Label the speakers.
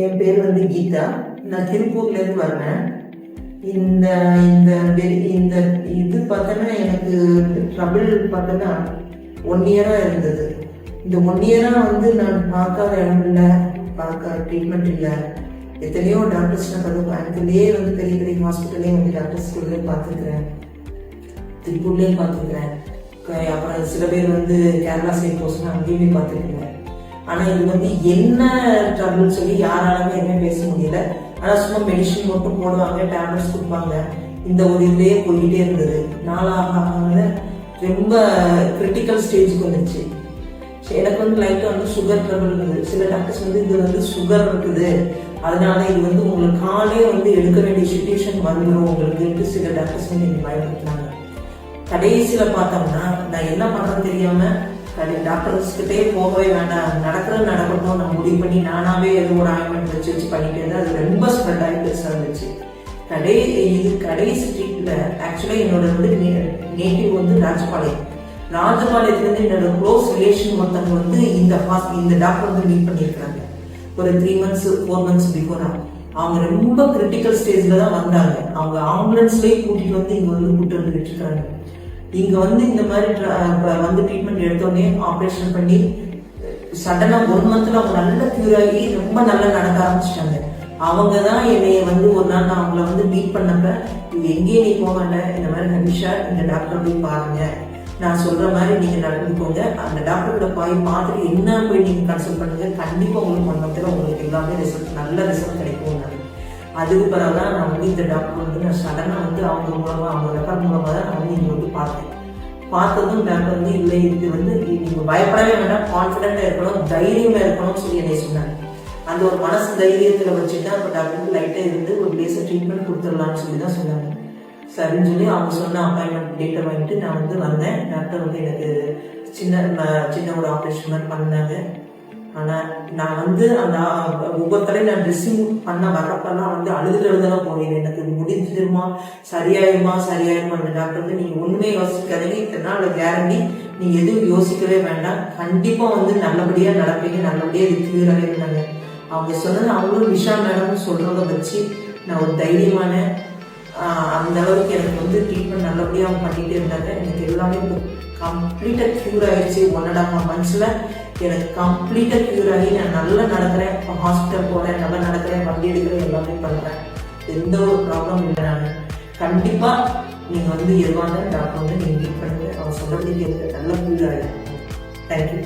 Speaker 1: என் பேர் வந்து கீதா. நான் திருப்பூர்லேருந்து வரேன் இந்த இந்த இந்த இது பார்த்தோன்னா எனக்கு ட்ரபிள் பார்த்தோன்னா ஒன் இயராக இருந்தது. இந்த ஒன் இயராக வந்து நான் பார்க்காத இடம் இல்லை. பார்க்க ட்ரீட்மெண்ட் இல்லை. எத்தனையோ டாக்டர்ஸ் நான் பார்த்து கோயம்புத்தூர்லேயே வந்து பெரிய பெரிய ஹாஸ்பிட்டல்லே வந்து டாக்டர்ஸ் ஸ்கூல்லே பார்த்துருக்குறேன் திருப்பூர்லேயும் பார்த்துருக்குறேன் அப்புறம் சில பேர் வந்து கேரளா சைட் போஸ்ட்னா அங்கேயுமே பார்த்துருக்குறேன் ஆனால் இது வந்து என்ன ட்ரபிள் சொல்லி யாராலுமே எதுவுமே பேச முடியல. ஆனால் சும்மா மெடிசின் மட்டும் போடுவாங்க டேப்லெட்ஸ் கொடுப்பாங்க. இந்த ஒரு இதுலேயே போய்கிட்டே இருந்தது. நாளாக ரொம்ப கிரிட்டிக்கல் ஸ்டேஜுக்கு வந்துச்சு. எனக்கு வந்து லைட்டாக வந்து சுகர் ட்ரபிள் இருக்குது சில டாக்டர்ஸ் வந்து இது வந்து சுகர் இருக்குது. அதனால இது வந்து உங்களுக்கு காலே வந்து எடுக்க வேண்டிய சுச்சுவேஷன் வந்துடும் உங்களுக்கு சில டாக்டர்ஸ் வந்து எனக்கு பயன்படுத்தினாங்க கடைசியில் பார்த்தோம்னா நான் என்ன பண்றேன்னு தெரியாம சரி டாக்டர்ஸ் கிட்டே போகவே வேண்டாம். நடக்கிறது நடக்கட்டும். நான் முடிவு பண்ணி நானாவே ஏதோ ஒரு ஆயின்மெண்ட் வச்சு வச்சு பண்ணிட்டு இருந்தேன் அது ரொம்ப ஸ்ப்ரெட் ஆகி பெருசாக இருந்துச்சு. கடை இது கடைசி ஸ்ட்ரீட்ல ஆக்சுவலா என்னோட வந்து நேட்டிவ் வந்து ராஜபாளையம். ராஜபாளையத்துலேருந்து என்னோட க்ளோஸ் ரிலேஷன் ஒருத்தவங்க வந்து இந்த ஹாஸ் இந்த டாக்டர் வந்து மீட் பண்ணியிருக்காங்க ஒரு த்ரீ மந்த்ஸ் ஃபோர் மந்த்ஸ் பிஃபோரா அவங்க ரொம்ப கிரிட்டிக்கல் ஸ்டேஜ்ல தான் வந்தாங்க. அவங்க ஆம்புலன்ஸ்லேயே கூட்டிட்டு வந்து இங்க வந்து கூட்டு வந்து இருக்காங்க. இங்க வந்து இந்த மாதிரி வந்து ட்ரீட்மெண்ட் எடுத்தோடனே ஆப்ரேஷன் பண்ணி சடனாக ஒன் மந்த்தில் அவங்க நல்ல க்யூர் ஆகி ரொம்ப நல்லா நடக்க ஆரம்பிச்சிட்டாங்க. அவங்க தான் என்னைய வந்து ஒரு நாள் நான் அவங்கள வந்து மீட் பண்ணப்ப இது எங்கேயும் நீ போக வேண்டாம். இந்த மாதிரி ஹனிஷா இந்த டாக்டர் போய் பாருங்க. நான் சொல்ற மாதிரி நீங்க நடந்துக்கோங்க. அந்த டாக்டர் போய் பார்த்துட்டு என்ன போய் நீங்க கன்சல்ட் பண்ணுங்க. கண்டிப்பா உங்களுக்கு ஒன் மந்த்ல உங்களுக்கு எல்லாமே ரிசல்ட் நல்ல ரிசல்ட் கிடைக்கும். அதுக்கு பிறகு தான் நான் வந்து இந்த டாக்டர் வந்து நான் சடனாக வந்து அவங்க மூலமா அவங்க ரெஃபர் மூலமா தான் பார்த்ததும் டாக்டர் வந்து இல்லை இது வந்து நீங்க பயப்படவே வேண்டாம் கான்ஃபிடென்ட்டா இருக்கணும் தைரியமா இருக்கணும்னு சொல்லி என்னை சொன்னாங்க அந்த ஒரு மனசு தைரியத்துல வச்சுட்டு அப்போ டாக்டர் லைட்டா இருந்து ஒரு லேசர் ட்ரீட்மெண்ட் கொடுத்துடலாம்னு சொல்லி தான் சொன்னாங்க. சரின்னு சொல்லி அவங்க சொன்ன அப்பாயின்மெண்ட் டேட்டை வாங்கிட்டு நான் வந்து வந்தேன். டாக்டர் வந்து எனக்கு சின்ன சின்ன ஒரு ஆப்ரேஷன் மாதிரி பண்ணாங்க. ஆனால் நான் வந்து அந்த ஒவ்வொருத்தரையும் நான் ட்ரெஸ்ஸிங் பண்ண வர்றப்பெல்லாம் வந்து அழுது அழுதெல்லாம் போனேன் எனக்கு முடிஞ்சிருமா? சரியாயிருமா சரியாயிருமா அந்த டாக்டர் வந்து நீங்கள் ஒன்றுமே யோசிக்காதீங்க. இத்தனை நாள் கேரண்டி நீங்கள் எதுவும் யோசிக்கவே வேண்டாம். கண்டிப்பாக வந்து நல்லபடியாக நடப்பீங்க. நல்லபடியாக இது கிளியராகவே இருந்தாங்க அவங்க சொன்னது அவங்களும் விஷா மேடம் சொல்கிறத வச்சு நான் ஒரு தைரியமான அந்த அளவுக்கு எனக்கு வந்து ட்ரீட்மெண்ட் நல்லபடியாக அவங்க பண்ணிகிட்டே இருந்தாங்க. எனக்கு எல்லாமே கம்ப்ளீட்டாக க்யூர் ஆயிடுச்சு ஒன் அண்ட் ஆஃப் மந்த்ஸில் எனக்கு கம்ப்ளீட்டாக க்யூர் ஆகி நான் நல்லா நடக்கிறேன். இப்போ ஹாஸ்பிட்டல் போகிறேன் நல்லா நடக்கிறேன் வண்டி எடுக்கிறேன் எல்லாமே பண்ணுறேன் எந்த ஒரு ப்ராப்ளம் இல்லை நான். கண்டிப்பாக நீங்கள் வந்து எதுவாக டாக்டர் வந்து நீங்கள் மீட் பண்ணுங்க. அவங்க சொல்கிறதுக்கு கேட்க நல்லா க்யூர் ஆகிடும் தேங்க்யூ